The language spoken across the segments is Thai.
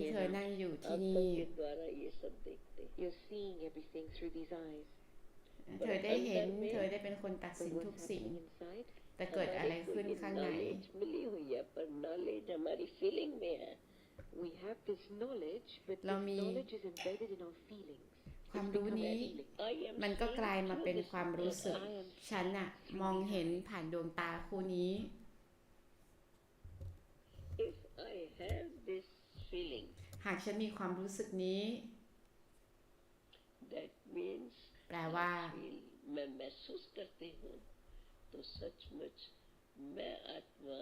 ที่เธอนั่งอยู่ที่นี่เธอได้เห็น เธอได้เป็นคนตัดสินทุกสิ่ง แต่เกิดอะไรขึ้นข้างใน เรามีความรู้นี้ มันก็กลายมาเป็นความรู้สึก ฉันอะมองเห็นผ่านดวงตาคู่นี้ feeling หากฉันมีความรู้สึกนี้ that means แปลว่า feel मैं महसूस करती हूँ तो सचमुच मैं आत्मा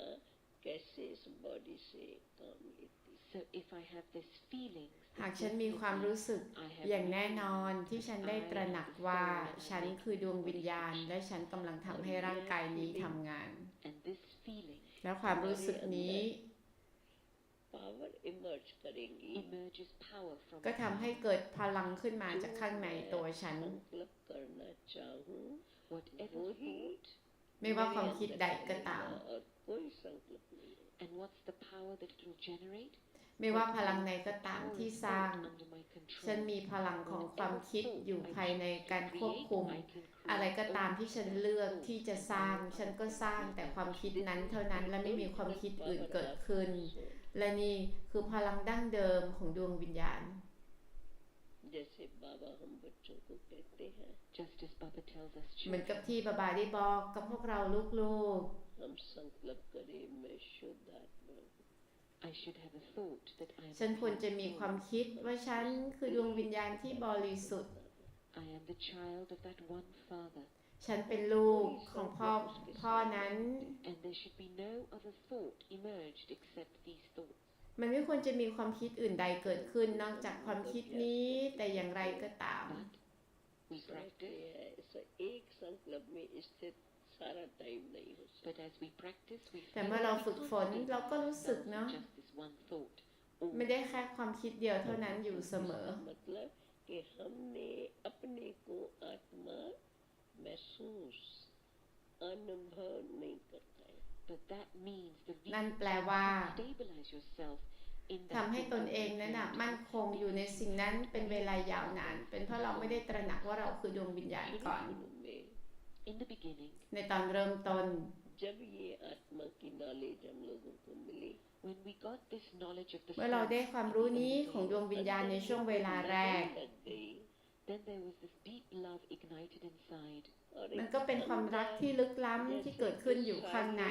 कैसे इस बॉडी से काम लेती So if I have this feeling, หากฉันมีความรู้สึก I have อย่างแน่นอนที่ฉันได้ตระหนักว่า ฉันคือดวงวิญญาณ และฉันกำลังทำให้ร่างกายนี้ทำงาน and this feeling และความรู้สึกนี้ power emerge करेंगी ก็ทำให้เกิดพลังขึ้นมาจากข้างในตัวฉัน ไม่ว่าความคิดใดก็ตาม ไม่ว่าพลังไหนก็ตามที่สร้าง ฉันมีพลังของความคิดอยู่ภายในการควบคุม อะไรก็ตามที่ฉันเลือกที่จะสร้าง ฉันก็สร้างแต่ความคิดนั้นเท่านั้นและไม่มีความคิดอื่นเกิดขึ้น และนี่คือพลังดั้งเดิมของดวงวิญญาณ जैसे बाबा हम बच्चों को कहते हैं just as Baba tells us เหมือนกับ children, ที่บาบาได้บอกกับพวกเราลูก हम संकल्प करें मैं शुद्ध आत्मा हूँ I should have a thought that I am ๆ ฉัน a ควรจะ pure มี soul. ความคิดว่าฉันคือดวงวิญญาณที่บริสุทธิ์ I am the child of that one Father, ฉันเป็นลูกของพ่อพ่อนั้น and there should be no other thought emerged except these thoughts. มันไม่ควรจะมีความคิดอื่นใดเกิดขึ้นนอกจากความคิดนี้ แต่อย่างไรก็ตาม But we समझते practice, हैं ऐसा एक संकल्प में स्थित सारा टाइम नहीं हो सकता but as we practice, we แต่ feel เมื่อเรา that ฝึก it's ฝ not น steady. เราก็รู้สึกเนาะ Just this one thought. all ไม่ได้แค่ความคิดเดียวเท่านั้นอยู่เสมอ मतलब कि हमने अपने को आत्मा महसूस अनुभव नहीं करता है But that means the นั่น reason แปลว่า stabilize yourself in ทำให้ that ตน thought เองนั้นน่ะ and มั่นคงอยู่ในสิ่งนั้นเป็นเวลายาวนาน เป็นเพราะเราไม่ได้ตระหนักว่าเราคือดวงวิญญาณก่อน शुरू में in the beginning ในตอนเริ่มต้น जब ये आत्मा की नॉलेज हम लोगों को मिली when we got this knowledge of the เมื่อเรา self ได้ความรู้นี้ของดวงวิญญาณในช่วงเวลาแรก लग गई then there was this deep love ignited inside और มันก็เป็นความรักที่ลึกล้ำที่เกิดขึ้นอยู่ข้างใน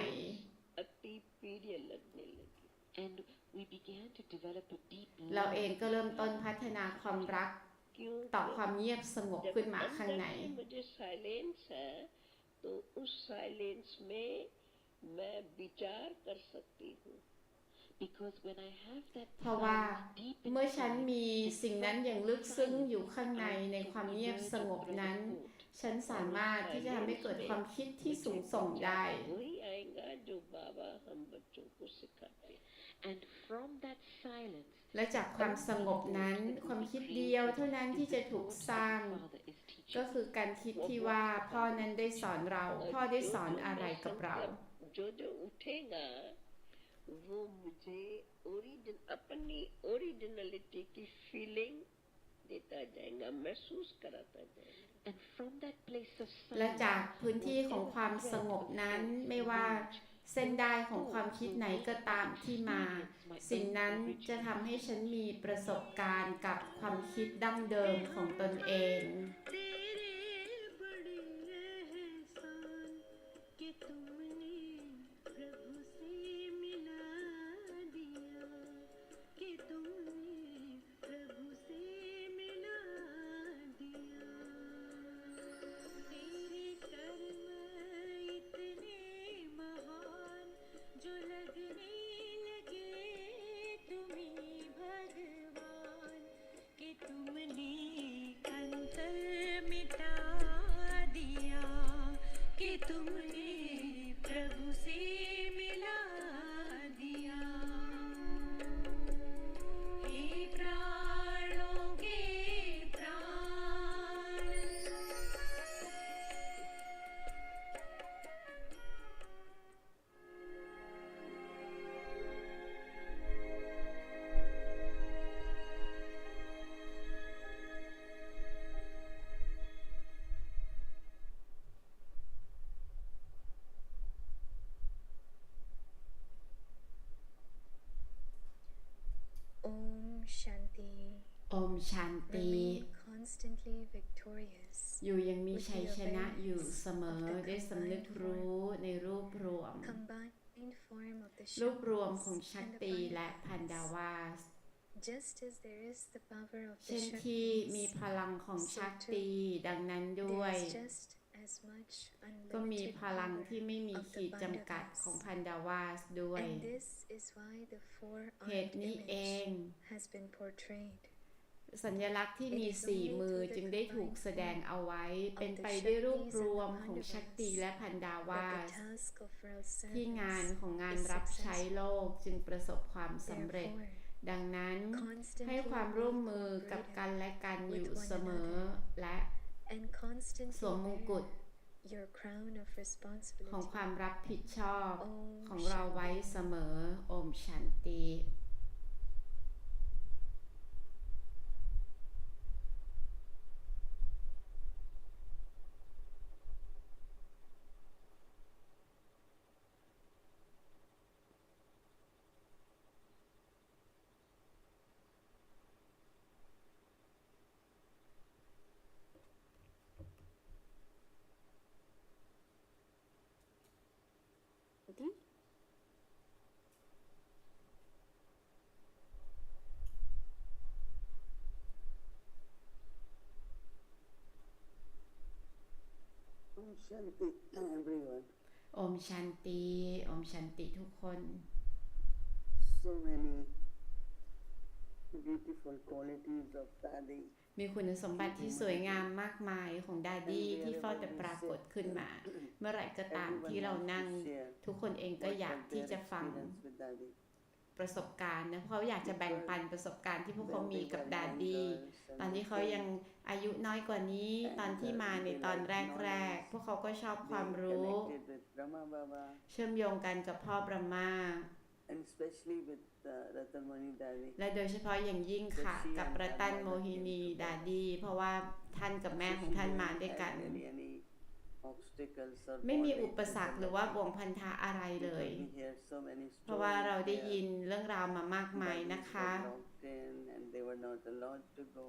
अति प्रिय लगने लगी and we began to develop a deep เรา love เองก็เริ่มต้นพัฒนาความรัก क्यों ต่อความเงียบสงบ जब ขึ้นมาข้าง अंदर ใน से मुझे साइलेंस है तो उस साइलेंस में मैं विचार कर सकती हूँ เพราะว่าเมื่อฉันมีสิ่งนั้นอย่างลึกซึ้งอยู่ข้างในในความเงียบสงบนั้น ฉันสามารถที่จะทำให้เกิดความคิดที่สูงส่งได้และจากความสงบนั้น ความคิดเดียวเท่านั้นที่จะถูกสร้าง ก็คือการคิดที่ว่าพ่อนั้นได้สอนเรา พ่อได้สอนอะไรกับเรา वो मुझे ओरिजिन अपनी ओरिजिनलिटी की फीलिंग देता जाएगा महसूस कराता जाएगा and from that place of และ silence จากพื้นที่ของความสงบนั้นไม่ว่าเส้นได้ของความคิดไหนก็ตามที่มา สิ่งนั้นจะทำให้ฉันมีประสบการณ์กับความคิดดั้งเดิมของตนเอง constantly victorious อยู่ยังมีชัยชนะอยู่เสมอได้สำนึกรู้ในรูปรวม combined form of the รูปรวม Shaktis ของชัก and the ตีและพัน Pandavas. ดาวาส Just as there is the power of the เช่นที่มี Shaktis, พลังของชักตีดังนั้นด้ว there ย is just as much ก็มี unlimited พลัง power ที่ไม่มี of the ขีดจำกัด Pandavas. ของพันดาวาสด้วย And this is why the เห four-armed ตุนี้เอง สัญลักษณ์ที่มีสี่มือจึงได้ถูกแสดงเอาไว้ เป็นไปด้วยรูปรวมของชักตีและพันดาวา But ส the task of our ที่งาน servants ของงานรับใช้โลกจึงประสบความสำเร็จ therefore ดังนั้น constantly ให้ความร่วมมือ cooperate กับกันและกันอยู่เสมอ และ and constantly สวมมงกุฎ wear your crown of ของ responsibility. ความรับผิดชอบ Om ของเราไว้เสมอ โอมชันติ Om Shanti, everyone. โอมชันติโอมชันติทุกคน So many beautiful qualities of Tadi. มีคุณสมบัติที่สวยงามมากมายของดาดี้ที่เฝ้าแต่ปรากฏขึ้นมา เมื่อไหร่ก็ตาม Everyone ที่เรา wants นั่ง to share ทุกคนเองก็ what อยาก was ที่ their จะฟัง experience with Dadi. ประสบการณ์นะเพราะเขาอยากจะแบ่งปันประสบการณ์ที่พวกเขามีกับดาดี้ตอนที่เขายังอายุน้อยกว่านี้ ตอนที่มาในตอนแรกๆ พวกเขาก็ชอบความรู้ เชื่อมโยงกันกับพ่อบรมาและโดยเฉพาะอย่างยิ่งค่ะ กับประตันโมฮินีดาดี เพราะว่าท่านกับแม่ของท่านมาด้วยกัน Any, any obstacles or ไม่มี bondage อุปสรรคหรือว่าบ่วงพันธะอะไรเลย Because we hear so many เพราะว่าเราได้ stories ยิ where นเรื่องราวมามากมาย Dadis นะคะ were locked in and they were not allowed to go.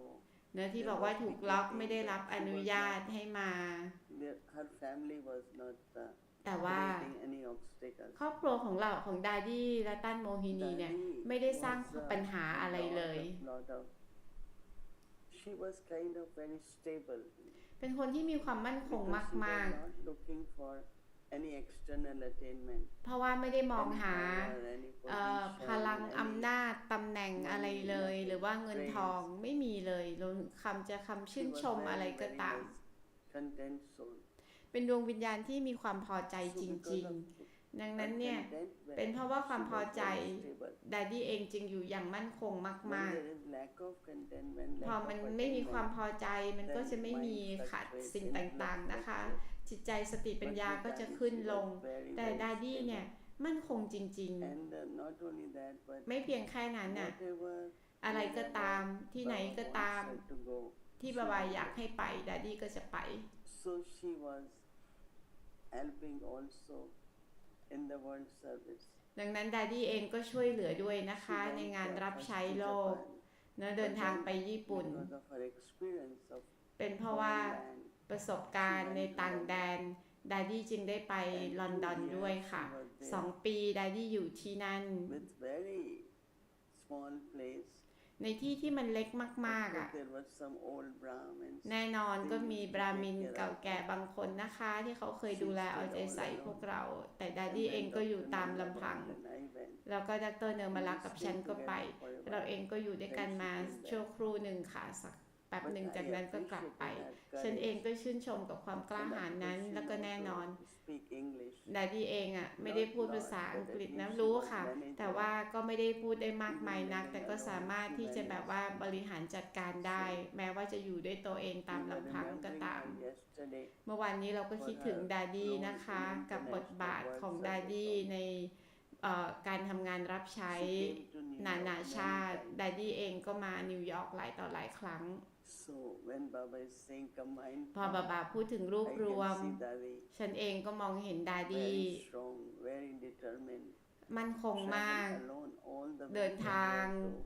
เนื้อที่บอกว่าถูกล็อกไม่ได้รับอนุญาตให้มา Their, her family was not uh, แต่ว่า creating any obstacles. ครอบครัวของเราของดาดี้และตันโมฮินีเนี่ย Dadi ไม่ได้สร้าง was, uh, ปัญหาอะไรเลย lot of- lot of- She was kind of very stable. เป็นคนที่มีความมั่นคง because she มาก was not looking for any external attainment. ๆ เพราะว่าไม่ได้มองหา any power, any เอ่อ position, พลัง any- อำนาจตำแหน่งอะไรเลย หรือว่าเงินทองไม่มีเลยรวมถึงคำจะคำชื่น She was ชม very, อะไรก็ very ตาม much content soul. เป็นดวงวิญญาณที่มีความพอใจ So จ because ริง of ๆ ดังนั้นเนี่ย contentment, เป็นเพราะว่าความ she พอ was ใจ very stable. ดาดี้เองจึงอยู่อย่างมั่นคง When มาก there is lack of contentment, ๆพอ lack มัน of ไม่มีความ attainment, พอใจมันก็จะไม่มีขัดสิ่งต่างๆนะคะ จิตใจสติปัญญาก็จะขึ้นลง แต่ดาดี้เนี่ยมั่นคงจริง And uh, not only that, but ๆไม่เพียงแค่นั้นน่ะ whatever อะไรก็ตามที่ไหนก็ตาม Baba wants her to go, ที่บาบาอยากให้ไปดาดี้ก็จะไป So she was helping also in the world service. ดังนั้นดาดี้เองก็ช่วยเหลือด้วยนะคะ She ใน went งาน there รับ first ใช้ to โลก Japan เนะเดินทางไปญี่ปุ่น because of her experience of เป็นเพราะว่า foreign land. ประสบการณ์ในต่างแดนดาดี้จึงได้ไปลอนดอนด้วยค่ะสองปีดาดี้อยู่ที่นั่น with very small place. ในที่ที่มันเล็กมาก ๆอะ There was some old Brahmins. แน่นอนก็มีบราหมินเก่าแก่บางคนนะคะ ที่เขาเคยดูแลเอาใจใส่พวกเรา แต่ดา And ดี้ then เองก็อยู่ Dr. ตาม Nirmala ลำพัง and I went. แล้วก็ดรเนอร์มาลักกับฉันก็ไป We stayed together for a เรา while. เองก็อยู่ด้วยกันมาชั่วครู่หนึ่งค่ะสัก แป๊บ But หนึ่ง I จากนั้นก็กลับไป appreciated her ฉันเอง courage. ก็ชื่นชมกับความกล้าหาญนั้น She แล้วก็ also แน่นอน speak English. ดาดี้เองอะไม่ได้พูดภาษาอังกฤษนะรู้ค่ะ แต่ว่าก็ไม่ได้พูดได้มากมายนัก แต่ก็สามารถที่จะแบบว่าบริหารจัดการได้ แม้ว่าจะอยู่ด้วยตัวเองตาม We were ลำพังก็ remembering ตาม her yesterday. เมื่อวานนี้เราก็คิดถึงดาดี้นะคะ กับบทบาทของดาดี้ในเอ่อการทำงานรับใช้ She came to New นา York นา many ชาติ times. ดาดี้เองก็มานิวยอร์กหลายต่อหลายครั้ง So when Baba is saying combined, พอบาบาพูดถึงรูป I รวม can see Dadi ฉันเองก็มองเห็นดาดี้ very strong, very determined. มั่นคงมาก traveled alone all the way เดิน from ทาง here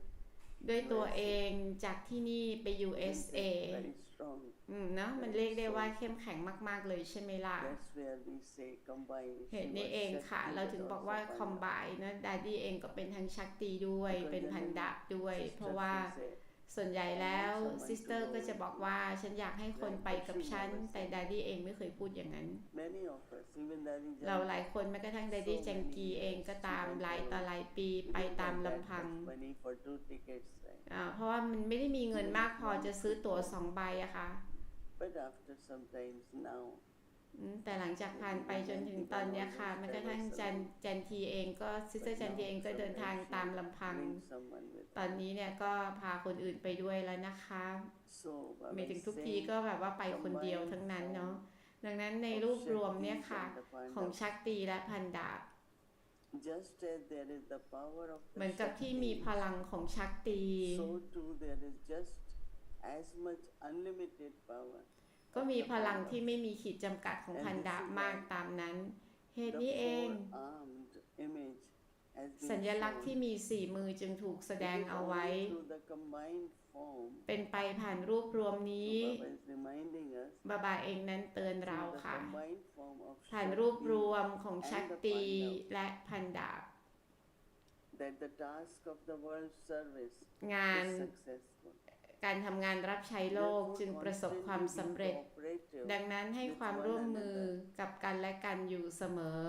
to ด้วยตัว USA เองจากที่นี่ไป USA Very strong. อืมเนาะมันเรียกได้ว่าเข้มแข็งมาก ๆ เลยใช่ไหมล่ะ That's where we say combine. เหตุนี้ Shiva เองค่ะ Shakti, เราถึง but บอกว่า also คอม Panda. บายนะดาดี้เองก็เป็นทั้งชักตีด้วย Because เป็น then พันดะด้วย sisters เพราะว่า will say, ส่วนใหญ่แล้ว someone to ซิสเตอร์ go ก็จะบอกว่าฉันอยากให้คนไปกับฉัน แต่ดาดี้เองไม่เคยพูดอย่างนั้น Many of us, even Daddy เรา Jan, หลายคนแม้กระทั่งดาดี้จังกีเองก็ตามหลายต่อหลายปีไป didn't ตาม have that ลำพัง much money for two tickets, right? อ่าเพราะว่ามันไม่ได้มีเงินมากพอจะซื้อตั๋วสองใบอะค่ะ แต่หลังจากผ่านไปจนถึงตอนนี้ค่ะแม้กระทั่งจันจันทีเองก็ซิสเตอร์จันทีเองก็เดินทางตามลำพัง ตอนนี้เนี่ยก็พาคนอื่นไปด้วยแล้วนะคะไม่ถึงทุกทีก็แบบว่าไปคนเดียวทั้งนั้นเนาะดังนั้นในรูปรวมเนี่ยค่ะ ของชักตีและพันดาบเหมือนกับที่มีพลังของชักตี so too there is just as much unlimited power ก็มีพลังที่ไม่มีขีดจำกัดของพันดาบมากตามนั้น เหตุนี้เอง four-armed image has been สัญลักษณ์ shown. ที่มีสี่มือจึงถูกแสดง It is เอาไว้ only through the combined form เป็นไปผ่านรูปรวมนี้ Baba is reminding us บาบาเองนั้นเตือนเรา through the ค่ะ combined form of ผ่านรูป Shakti รวมของชักตีและพันดาบ that the task of the world service งาน is successful. การทำงานรับใช้โลกจึงประสบความสำเร็จ ดังนั้นให้ความร่วมมือกับกันและกันอยู่เสมอ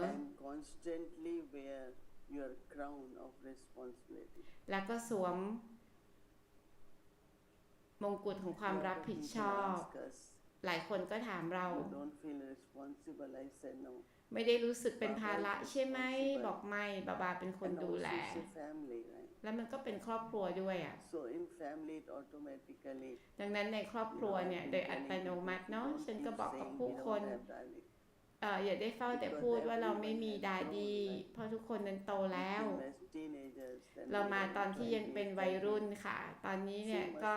แล้วก็สวม มงกุฎของความรับผิดชอบ หลายคนก็ถามเรา ไม่ได้รู้สึกเป็นภาระใช่ไหม บอกไม่บาบาเป็นคนดูแล it's a family, right? แล้วมันก็เป็นครอบครัวด้วยอะ So in family, it automatically ดังนั้นในครอบครัวเนี่ย โดยอัตโนมัติเนาะฉันก็บอกกับผู้คนเอออย่าได้เฝ้าแต่พูดว่าเราไม่มีดาดีเพราะทุกคนนั้นโตแล้ว เรามาตอนที่ยังเป็นวัยรุ่นค่ะ ตอนนี้เนี่ยก็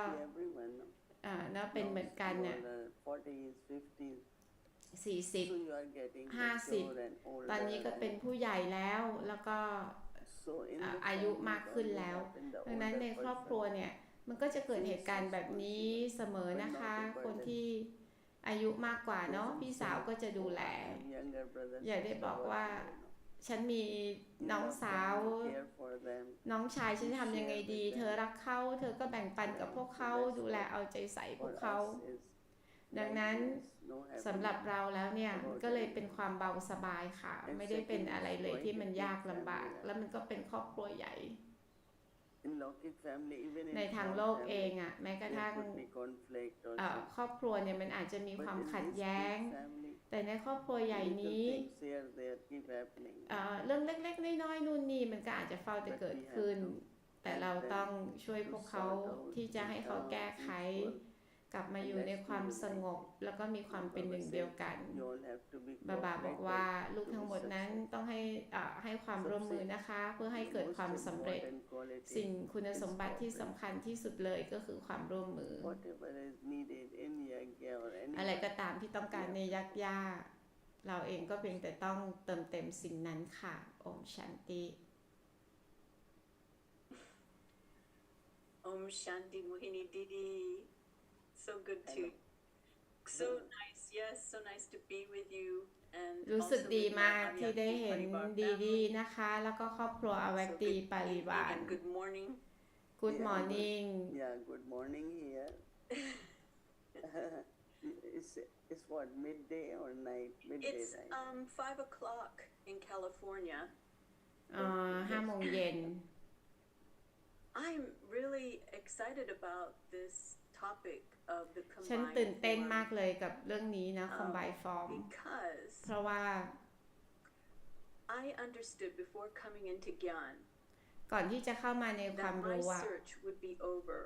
เอ่อเนาะเป็นเหมือนกันเนี่ยสี่สิบห้าสิบตอนนี้ก็เป็นผู้ใหญ่แล้วแล้วก็ อ่าอายุมากขึ้นแล้ว ดังนั้นในครอบครัวเนี่ยมันก็จะเกิดเหตุการณ์แบบนี้เสมอนะคะ คนที่อายุมากกว่าเนาะพี่สาวก็จะดูแล อย่าได้บอกว่า ฉันมีน้องสาว น้องชายฉันจะทำยังไงดี เธอรักเขาเธอก็แบ่งปันกับพวกเขาดูแลเอาใจใส่พวกเขา ดังนั้น สำหรับเราแล้วเนี่ยมันก็เลยเป็นความเบาสบายค่ะ ไม่ได้เป็นอะไรเลยที่มันยากลำบาก แล้วมันก็เป็นครอบครัวใหญ่ ในทางโลกเองอะ่ะแม้กระทั่งเอ่อครอบครัวเนี่ยมันอาจจะมีความขัดแย้ง แต่ในครอบครัวใหญ่นี้เอ่อเรื่องเล็กๆน้อยๆนู่นนี่มันก็อาจจะเฝ้าแต่เกิดขึ้น แต่เราต้องช่วยพวกเขาที่จะให้เขาแก้ไข กลับมาอยู่ในความสงบ แล้วก็มีความเป็นหนึ่งเดียวกันบาบาบอกว่าลูกทั้งหมดนั้นต้องให้อ่าให้ความร่วมมือนะคะ เพื่อให้เกิดความสำเร็จ สิ่งคุณสมบัติที่สำคัญที่สุดเลยก็คือความร่วมมือ อะไรก็ตามที่ต้องการในยักษ์ย่าเราเองก็เพียงแต่ต้องเติมเต็มสิ่งนั้นค่ะโอมชันติ Om Shanti Mohini Didi. So good to, so nice. Yes, so nice to be with you. And รู้สึก also ดี with my มากที่ได้เห็น Avyakti Parivar ดีดี family. นะคะ แล้วก็ครอบครัวอ So เวกตี good ปาริ evening วาร and Good morning. Good Yeah, morning Yeah, good morning here. it's, it's what, midday or night? Midday, It's right? um five o'clock in California. เอ่อห้าโมงเย็น I'm really excited about this topic of the ฉัน combined ตื่นเต้น form มากเลยกับเรื่องนี้นะ combine form because เพราะว่า I understood before coming into Gyan ก่อนที่จะเข้ามาในความ that my รู้อะ search would be over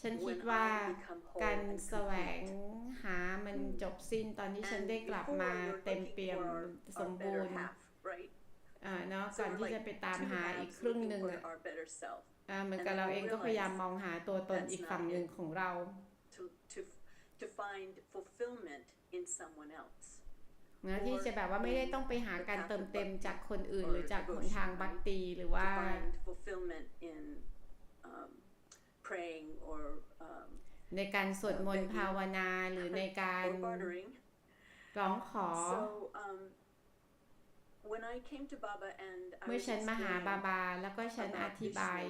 ฉันคิด when ว่า I become whole การ and แสวง complete. หามันจบสิ้นตอนที่ฉัน And ได้กลับ before มา we're เต็ม looking เปี่ยม for our, ส our มบู better รณ์ half, right? อ่าเนาะ So ก่อน we're ที่ like จะไปตาม two หาอีก halves ครึ่ง looking หนึ่ง for อะ our better self อ่าเหมือนกับเราเองก็พยายามมองหาตัวตนอีกฝั่งหนึ่งของเรา to to to find fulfillment in someone else. นะที่จะแบบว่าไม่ได้ต้องไปหาการเติมเต็มจากคนอื่นหรือจากหนทางบัคตีหรือว่า To find fulfillment in um, praying or um, ในการสวดมนต์ภาวนาหรือในการ or bartering. ร้องขอ So um, when I came to Baba and I เมื่อ was ฉันมาหา explaining บาบา แล้วก็ฉันอธิบาย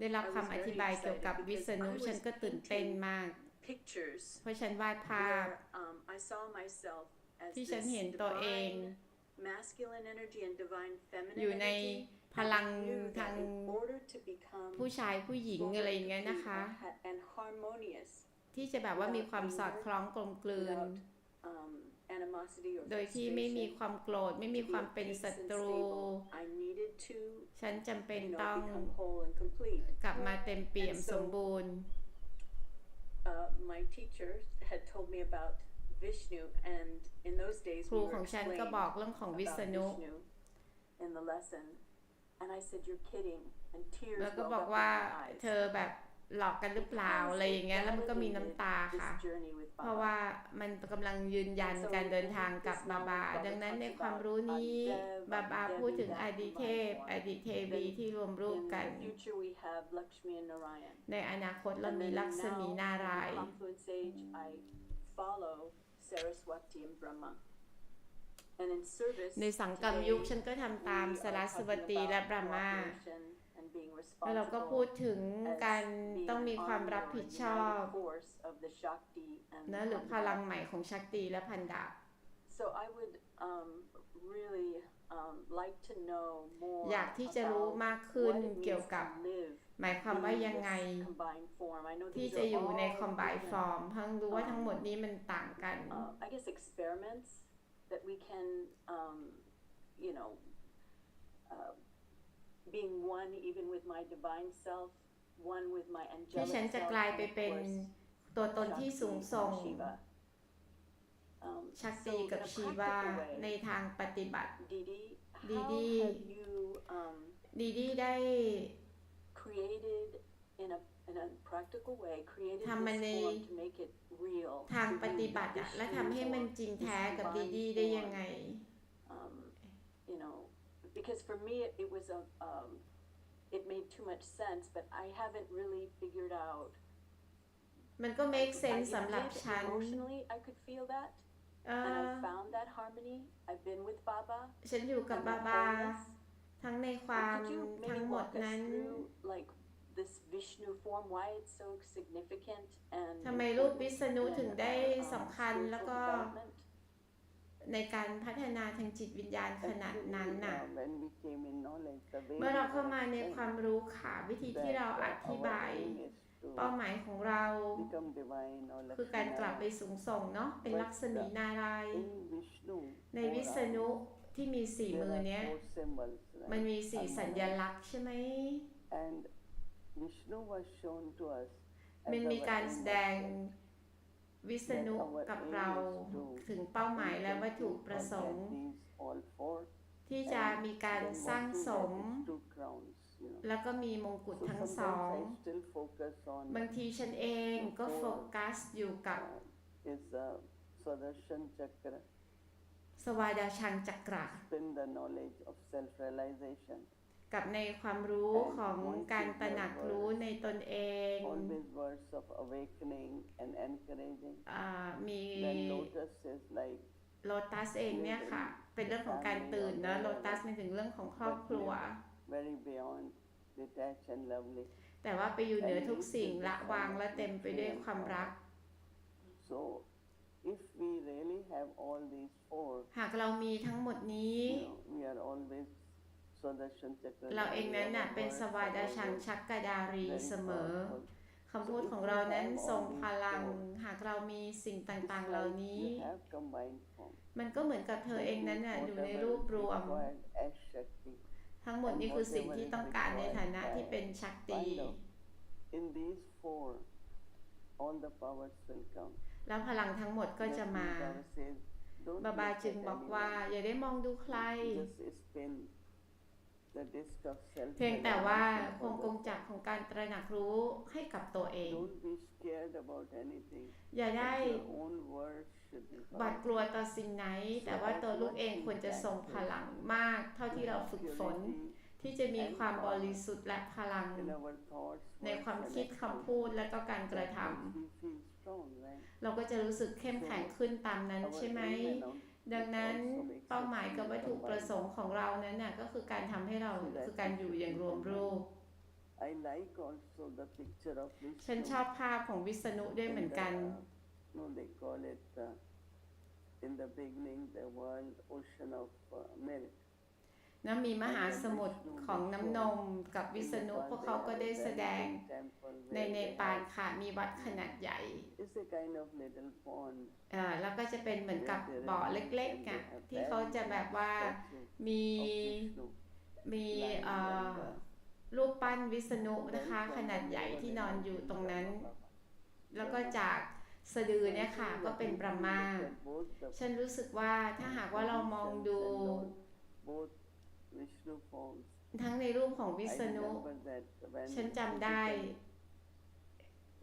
ได้รับคำอธิบายเกี่ยวกับวิษณุฉันก็ตื่นเต้นมาก pictures เพราะฉันวาดภาพ where um, I saw myself as ที่ this ฉันเห็นตัวเอง divine masculine energy and divine อยู่ feminine ใน energy. พลัง I knew ทาง that in order to become ผู้ชายผู้หญิง full อะไร and อย่างเงี้ย complete นะคะ and ha- and harmonious ที่จะแบบว่ามีความสอดคล้องกลมกลืน without um, animosity or โดยที่ไม่มี frustration, ความโกรธไม่มี to ค be วาม at เป็น peace ศั and ตรู stable. I needed to ฉันจำเป็น you know, ต้อง become whole and complete. กลับมาเต็มเปี่ยม And so- สมบูรณ์ uh, my teacher had told me about Vishnu, and in those days ครู we ข were องฉันก็ explained บอกเรื่องของวิ about ษณุ Vishnu in the lesson, and I said, "You're kidding," and tears แล้วก็ welled บอก up ว่า in my eyes. เธอแบบ หลอกกันหรือเปล่าอะไรอย่างเงี้ยแล้วมันก็มีน้ำตา This ค่ะ journey with เพราะ Baba. ว่ามันกำลังยืนยันการเดินทางกับบาบา ดังนั้นในความรู้นี้บาบาพูดถึงอดีเทพ อดีเทวีที่รวมรูป In กัน the future, we have Lakshmi and Narayan. ในอนาคตเรา And มี then ลักษมี now, นาราย in ณ์ Confluence Age, I follow Saraswati and Brahma. And in service ในสังกัมยุค today, ฉันก็ทำตาม we are สรัสว talking ตี about และบรามา cooperation and being แล้วเราก็พู responsible ดถึง as การ being ต้องมี an ความ army รับ or ผิด a ชอบ united force of the Shakti and นะ the หรือพลัง Pandava. ใหม่ของชักตีและพันดาบ So I would um, really um, like to know more อยากที่จะรู้ about มากขึ้น what it เกี่ยว means กับ to live หมายความว่า in ยังไง this combined form. I know ที่ these จะ are อยู่ใน all คอมไบ different, ฟอร์มเพิ่งรู้ว่าทั้งหมดนี้มันต่างกัน uh, I guess experiments that we can, um, you know, uh, being one even with my divine self, one with my ที่ angelic ฉันจะ self, กลายไป and of เป็น course, ตัวตนที่สูง Shakti ส่ง and Shiva. Um, ชัก so ตี in กับ a ชีวา practical ใน way, ทางปฏิบัติ Didi, how Didi. have you um, ดีดีได้ created in a in a practical way created ทำมันใน this form to make it real ทาง to ป really ฏิบัติอะ Vishnu และทำให้มัน or จริง this แท้กับดี divine ดีได้ยัง form. ไง um, you know, because for me it, it was a, um, it made too much sense, but I haven't really figured out. มันก็ I make could- sense I, สำหรับ it did ฉัน emotionally, I could feel that, เอ and อ I found that harmony. I've been with Baba. ฉันอยู่กับ and บา that บา wholeness. ทั้งในควา But ม could you ทั้ง maybe หมด walk us นั้น through like this Vishnu form, why it's so significant and ทำไมรูป important วิษณุ in, ถึงได้ uh, สำคัญ spiritual แล้วก็ development? ในการพัฒนาทางจิตวิญญาณขนาด Actually, นั้นน่ะ uh, when we came in knowledge, the way เมื่อเรา we เข้ามาใน understand ความรู้ค่ะวิธีที่เราอ that, uh, ธิบาย our aim is to เป้าหมายของเรา become divine or คือการกลับไป Lakshmi สูงส่งเนาะเป็นลักษมีนารายณ์ in Vishnu ใน four วิษณุ arms, ที่มีสี่ there มือ are เนี้ย four symbols, มัน right? มีสี่ And สัญลักษณ์ใช่ไหม And Vishnu was shown to us มัน as มี our การ aim แส was ดง that วิษณุกับเราถึงเป้าหมายและวัตถุประสงค์ ที่จะมีการสร้างสม แล้วก็มีมงกุฎทั้งสอง บางทีฉันเองก็โฟกัสอยู่กับสวาดาชังจักระ spin the knowledge of self-realization. กับในความรู้ของการตระหนักรู้ในตนเอง Always words of awakening and encouraging. อ่ามี Then lotus is like โลตัสเองเนี่ยค่ะ เป็นเรื่องของการตื่นนะโลตัสในถึงเรื่องของครอบครัว very beyond detached and lovely. แต่ว่าไปอยู่เหนือทุกสิ่งละวางและเต็มไปด้วยความรัก So if we really have all these four, หากเรามีทั้งหมดนี้ you know, we are always Sudarshan Chakra. เราเองนั้นน่ะเป็นสวาดาชังชักกดารีเสมอคำพูดของเรานั้นทรงพลัง หากเรามีสิ่งต่างๆเหล่านี้ มันก็เหมือนกับเธอเองนั้นน่ะอยู่ในรูปรวม ทั้งหมดนี้คือสิ่งที่ต้องการในฐานะที่เป็นชักตีแล้วพลังทั้งหมดก็จะมา บาบาจึงบอกว่า อย่าได้มองดูใคร Just spin the disc of self เพียงแต่ว่าคงกงจักรของการตระหนักรู้ให้กับตัวเอง Don't be scared about anything. อย่าได้ Your own words should be หวาด powerful. กลัวต่อสิ่งไหน แต่ว่าตัวลูกเองควรจะทรงพลังมาก เท่าที่เราฝึกฝน ที่จะมีความบริสุทธิ์และพลัง in our thoughts, ใน words, ความ and คิด actions. คำพูดและก็การกระท That makes we feel strong, right? ำเราก็จะรู้สึกเข้มแข็งขึ้นตามนั้น Our ใช่ไหม aim and outlook ดังนั้น also makes us เป้าหมายกับ feel วัตถุประสงค์ของเรานั้นน่ะก็คือการทำให้เราคือการอยู่อย่างรวมรูป I like also the picture of ฉัน Vishnu ชอบภาพของวิษณุด้วยเหมือนกัน in the, no, they call it uh, in the beginning the world ocean of uh, milk. นะมีมหาสมุทรของน้ำนมกับวิษณุพวกเขาก็ได้แสดงในเนปาลค่ะมีวัดขนาดใหญ่เอ่อแล้วก็จะเป็นเหมือนกับบ่อเล็กๆอะที่เขาจะแบบว่ามีมีเอ่อ on the รูปปั้นวิษณุนะคะ ขนาดใหญ่ที่นอนอยู่ตรงนั้น แล้วก็จากสะดือเนี่ยค่ะก็เป็นบรหมาฉันรู้สึกว่าถ้าหากว่าเรามองดู ทั้งในรูปของวิ I ษณุ remember that when ฉันจำได้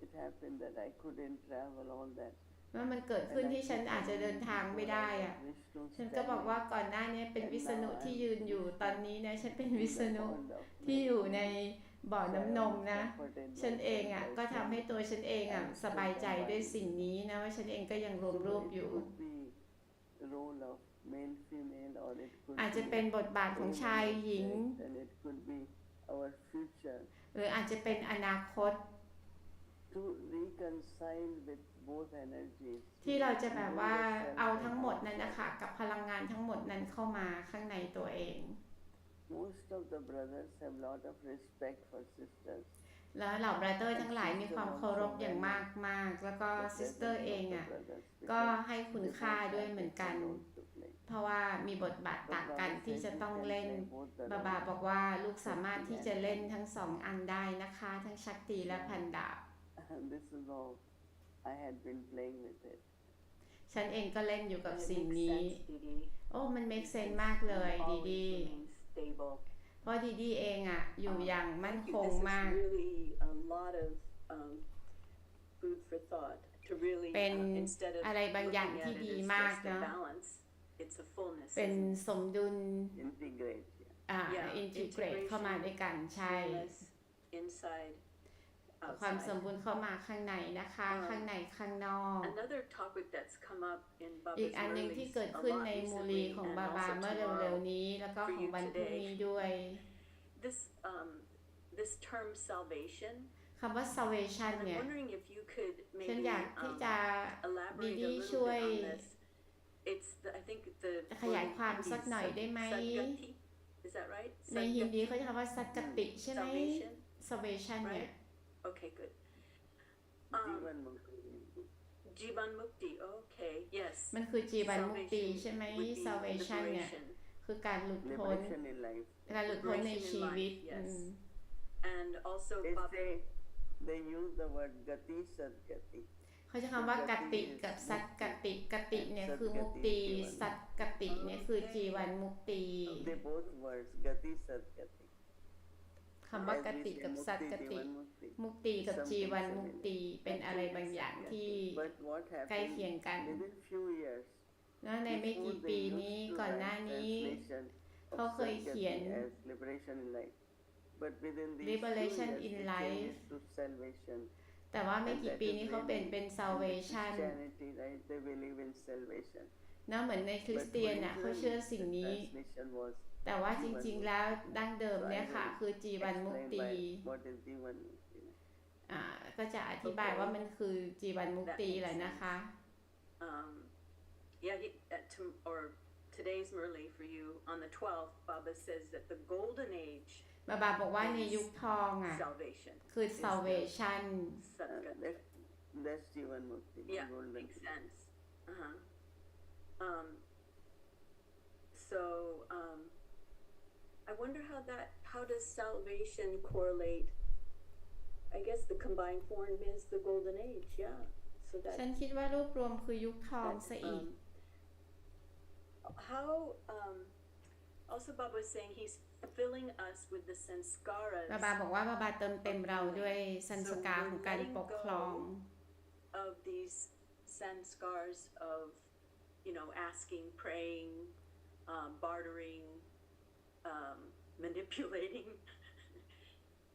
it happened that I couldn't travel all that ว่ามันเกิดขึ้นที่ฉันอาจจะเดินทางไม่ได้อะ Vishnu ฉันก็บอกว่าก่อนหน้านี้เป็นวิษณุที่ยืนอยู่ตอนนี้นะฉันเป็นวิษณุที่อยู่ในบ่อน้ำนมนะ ฉันเองอะก็ทำให้ตัวฉันเองอะสบายใจด้วยสิ่งนี้นะว่าฉันเองก็ยังรวมรูปอยู่ อาจจะเป็นบทบาทของชายหญิง and it could be our future หรืออาจจะเป็นอนาคต to reconcile with both energies ที่เราจะแบบว่าเอาทั้งหมดนั้นนะคะกับพลังงานทั้งหมดนั้นเข้ามาข้างในตัวเอง most of the brothers have lot of respect for sisters แล้วเหล่าบราเตอร์ทั้งหลายมีความเคารพอย่างมากมากๆแล้วก็ The ซิสเตอร์ presence เอ of ง the อะ brothers ก็ because ให้คุณ they ค่า have ด้วยเหมือนกัน roles to play. เพราะว่ามีบทบาท But ต่าง Baba กัน said ที่จะ you ต้อง can เล่น play both the บาบา roles. บอกว่าลูกสามารถที่จะเล่นทั้งสองอันได้นะคะ ทั้งชักตีและพันดาบ And this is how I had been playing with it. ฉันเองก็เล่นอยู่กับ And it สิ่ง makes นี้ sense, Dee Dee. โอ้ มัน make sense มากเลย You ดี always ดี remain stable. เพราะดีดีเองอะอยู่อย่างมั่น Thank ค you. ง This is มาก really a lot of um, food for thought to really, เป็น uh, instead of อะไรบางอย่าง looking ที่ at it ดี as มาก just a เนาะ balance, it's a fullness. เป็น isn't it? สมดุล Integrate. Yeah. อ่า Yeah, อินทิเกรต integration เข้ามาด้วยกันใช่ Fullness inside, ความสม outside. บูรณ์เข้ามาข้างในนะคะอืมข้างในข้างนอก Another topic that's come up in อีก Baba's อันหนึ่งที่ Murlis เกิด a ขึ้น lot ในมูลี recently ของ and บาบา also เมื่อ tomorrow เร็วๆนี้ แล้วก็ของวันพรุ่งนี้ด้วย this um, this term salvation. คำว่า salvation And I'm เนี่ย wondering if you could ฉัน maybe อยากที่ um, จะ elaborate a Didi little ช่วย bit on this. It's the, I think the ขยาย word in ความ Hindi สัก is หน่อย sad- ได้ไหม sadgati. Is that right? ในฮินดี Sadgati? เขาจะคำว่าสักกติใช่ไหม Salvation. salvation เนี่ย Okay, good. Um, Jivan Mukti. Jivan Mukti. Okay, yes. มันคือจีบันมุกตี Salvation ใช่ไหม would be salvation เนี่ย liberation. คือการหลุดพ้น Liberation in life. การหลุดพ้นใน Liberation in ชีวิต life, yes. อืม And also They Baba- say they use the word gati sadgati. เขาจะคำว่ากติกับสัตกติกติเนี่ยคือมุกตีสัตกติเนี่ยคือจีวันมุกตี They both words gati sadgati. คำว่าก As we ติ say, กับสัต mukti, กติ jivan mukti. มุกตีกับจีวันมุกตีเป็นอะไรบางอย่างที่ But what ใกล้ happened เคียงกัน within few years แล้วในไม่กี่ before ปี they นี้ used to ก่อนห write น้านี้ translation of เขาเคยเขียน Sadgati as liberation in life. But within these Liberation few years, in they life changed it to salvation. แต่ว่าไม่ And กี่ that ปี is นี้เขา really เป็นเป็น in the salvation Christianity, right? They believe in salvation. นะเหมือนในคริส But เตียนน่ะเขา originally, เชื่อสิ่ง the นี้ translation was แต่ว่าจริง ๆ แล้วดั้งเดิมเนี่ยค่ะ คือจีวันมุก explained ตี by what is Jivan Mukti. อ่าก็จะอธิบายว่ามันคือจีวันมุกตีแหละนะคะ um, yeah, he, uh, to, or today's Murli for you on the 12th, Baba says that the golden age บาบาบอกว่าในยุคทองอ่ะ salvation. คือ salvation Uh, Sadgati. that, that's Jivan Mukti. the Yeah, golden makes key. sense. Uh-huh. Um, so, um, I wonder how that, how does salvation correlate? I guess the combined form is the golden age, yeah. So that ฉันคิดว่ารวบรวมคือยุคทอง that, ซะอีก um, how um, also Baba was saying he's filling us with the sanskaras บาบาบอกว่าบาบาเติมเต็มเราด้วยสันสกาของการปกครอง of these sanskars of you know asking praying um, bartering um, manipulating.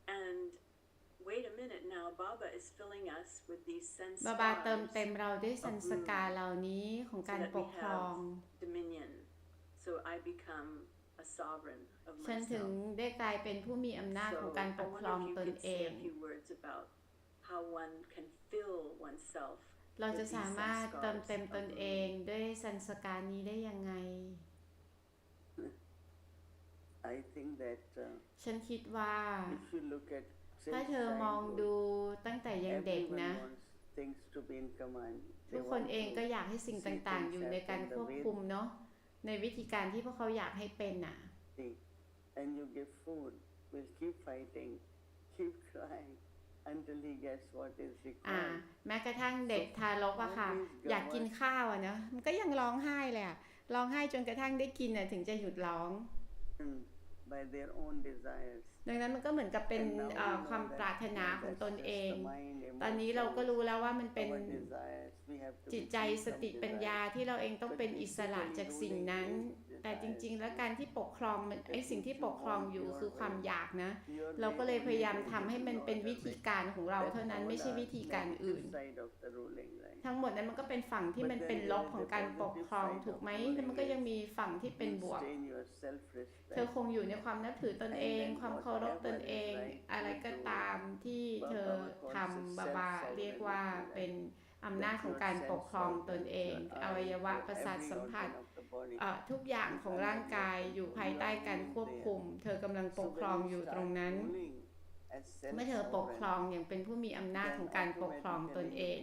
and wait a minute now, Baba is filling us with these sense บาบาเติม stars, เต็มเราด้วยสันสกาเหล่านี้ของการปกครอง dominion. So I become a sovereign of ฉันถึง myself. ได้กลายเป็นผู้มีอำนาจ So ของการป I กครอง wonder if ต you น could เอ say ง a few words about how one can fill oneself เราจะสามารถเติมเต็มตนเองด้วยสันสการนี้ได้ยังไง I think that uh, ฉันคิดว่า if you look at ถ้า since เธอมอง childhood, ดูตั้งแต่ยังเด็ก everyone นะ wants things to be in command. ทุ They กคน want เอง to ก็อยากให้สิ่ง see ต่างๆ things อยู่ในการ happen คว the บ way คุมเนาะในวิธีการที่พวกเขาอยากให้เป็นน่ะ they- and you give food, will keep fighting, keep crying until he gets what is อ่า required. แม้กระทั่งเด็กทารกอะค่ะ อยากกินข้าวอะเนาะมันก็ยังร้องไห้เลยอะร้องไห้จนกระทั่งได้กินอะถึงจะหยุดร้อง Mm, by their own desires. ดังนั้นมันก็เหมือนกับเป็น And now we เอ่อ know ความ that, ปรารถนา you know, ของ that's ตน just เอง the mind, ตอนนี้เราก็ emotions, รู้แล้วว่ามันเป็น our desires. We have to จิต be ใจ free ส from ติปัญญา desires. ที่เราเองต้องเป็นอิสระจากสิ่งนั้น แต่จริง ๆ แล้วการที่ปกครองมันไอสิ่งที่ปกครองอยู่คือความอยากนะ Your เราก็เลย way พยายาม only ทำให้มันเป็นวิธีการของเราเท่านั้นไม่ใช่วิธีการอื่น That's our side of the ruling, right? ทั้งหมดนั้นมันก็เป็นฝั่งที่มันเป็นลบของการปกครองถูกไหมแต่มันก็ยังมีฝั่งที่เป็นบวก You stay in your self-respect. เธอคงอยู่ในความนับถือตนเองความเคารพตนเอง อะไรก็ตามที่เธอทำบาบาเรียกว่าเป็นอำนาจของการปกครองตนเอง อวัยวะประสาทสัมผัสทุกอย่างของร่างกายอยู่ภายใต้การควบคุม เธอกำลังปกครองอยู่ตรงนั้น เมื่อเธอปกครองอย่างเป็นผู้มีอำนาจของการปกครองตนเอง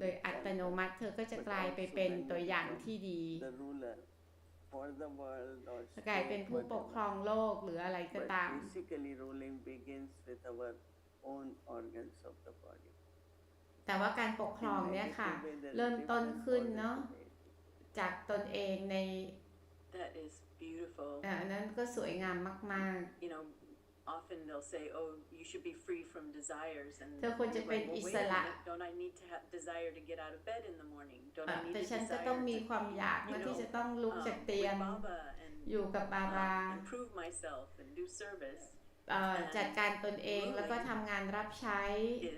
โดยอัตโนมัติเธอก็จะกลายไปเป็นตัวอย่างที่ดี กลายเป็นผู้ปกครองโลกหรืออะไรก็ But ตาม basically ruling begins with our own organs of the body. แต่ว่าการปกครองเนี่ยค่ะ In negative way, there are เริ่มต้น different ขึ้น organs เนาะ of it. จากตนเองใน That is beautiful. อ่าอันนั้นก็สวยงามมาก You know, often they'll say, "Oh, you should be free from desires," and เธอควรจะ you're เป็น like, well, อิ wait ส a ระ minute, don't I need to have desire to get out of bed in the morning? Don't ๆอะ I need แต่ a ฉันก็ desire ต้องมี to ความอยาก you นะที่ know, จะต้องลุก um, จากเตียง with Baba and อยู่กับบา um, บา improve myself and do service เอ่อจัดการตนเองแล้วก็ทำงานรับใช้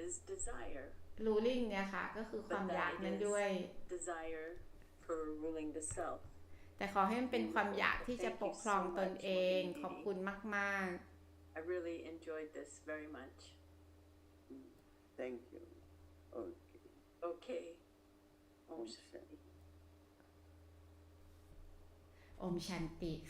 is desire. รูลิ่งเนี่ยค่ะ ก็คือความอยากนั้นด้วย Desire for ruling the self. แต่ขอให้มันเป็นความอยากที่จะปกครองตนเอง ขอบคุณมาก I really enjoyed this very much. Thank you. Okay. Okay. Om, Shanti. Om Shanti